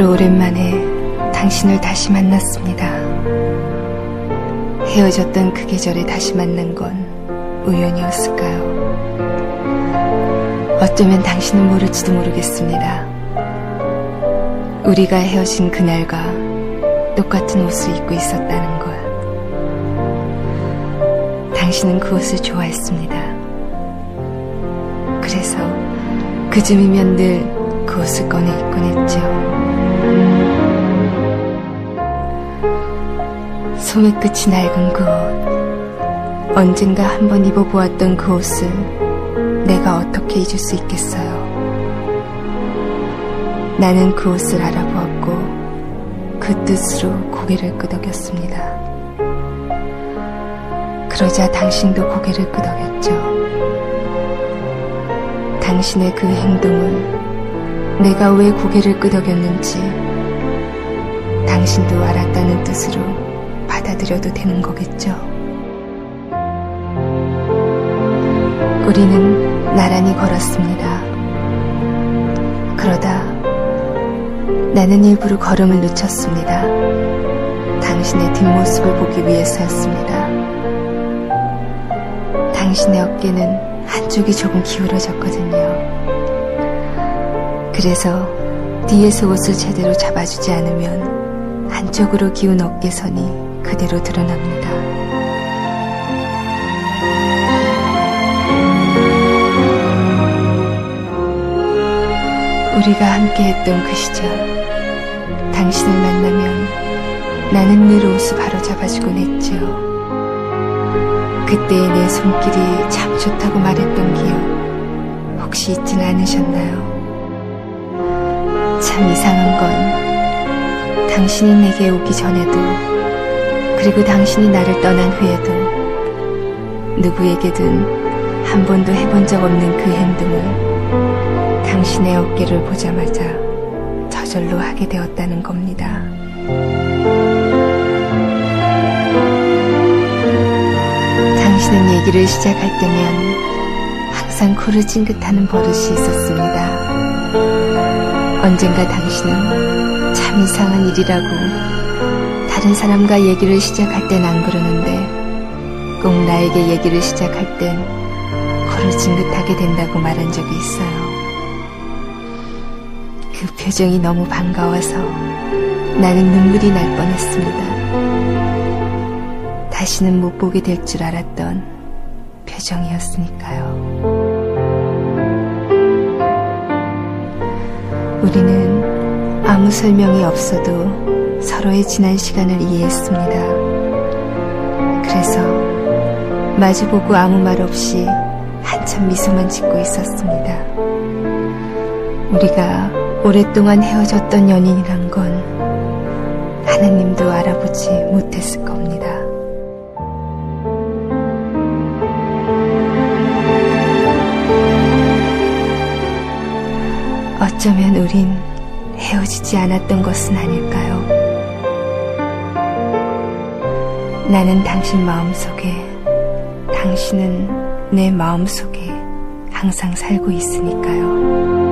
하루 오랜만에 당신을 다시 만났습니다. 헤어졌던 그 계절에 다시 만난 건 우연이었을까요? 어쩌면 당신은 모를지도 모르겠습니다. 우리가 헤어진 그날과 똑같은 옷을 입고 있었다는 걸. 당신은 그 옷을 좋아했습니다. 그래서 그쯤이면 늘 그 옷을 꺼내 입곤 했죠. 소매 끝이 낡은 그 옷. 언젠가 한번 입어보았던 그 옷을 내가 어떻게 잊을 수 있겠어요. 나는 그 옷을 알아보았고 그 뜻으로 고개를 끄덕였습니다. 그러자 당신도 고개를 끄덕였죠. 당신의 그 행동을 내가 왜 고개를 끄덕였는지 당신도 알았다는 뜻으로 받아들여도 되는 거겠죠. 우리는 나란히 걸었습니다. 그러다 나는 일부러 걸음을 늦췄습니다. 당신의 뒷모습을 보기 위해서였습니다. 당신의 어깨는 한쪽이 조금 기울어졌거든요. 그래서 뒤에서 옷을 제대로 잡아주지 않으면 한쪽으로 기운 어깨선이 그대로 드러납니다. 우리가 함께 했던 그 시절, 당신을 만나면 나는 늘 옷을 바로 잡아주곤 했지요. 그때의 내 손길이 참 좋다고 말했던 기억, 혹시 잊지는 않으셨나요? 참 이상한 건 당신이 내게 오기 전에도 그리고 당신이 나를 떠난 후에도 누구에게든 한 번도 해본 적 없는 그 행동을 당신의 어깨를 보자마자 저절로 하게 되었다는 겁니다. 당신은 얘기를 시작할 때면 항상 코를 찡긋하는 버릇이 있었습니다. 언젠가 당신은 참 이상한 일이라고 다른 사람과 얘기를 시작할 땐 안 그러는데 꼭 나에게 얘기를 시작할 땐 코를 찡긋하게 된다고 말한 적이 있어요. 그 표정이 너무 반가워서 나는 눈물이 날 뻔했습니다. 다시는 못 보게 될 줄 알았던 표정이었으니까요. 우리는 아무 설명이 없어도 서로의 지난 시간을 이해했습니다. 그래서 마주보고 아무 말 없이 한참 미소만 짓고 있었습니다. 우리가 오랫동안 헤어졌던 연인이란 건 하나님도 알아보지 못했을 겁니다. 어쩌면 우린 헤어지지 않았던 것은 아닐까요? 나는 당신 마음속에, 당신은 내 마음속에 항상 살고 있으니까요.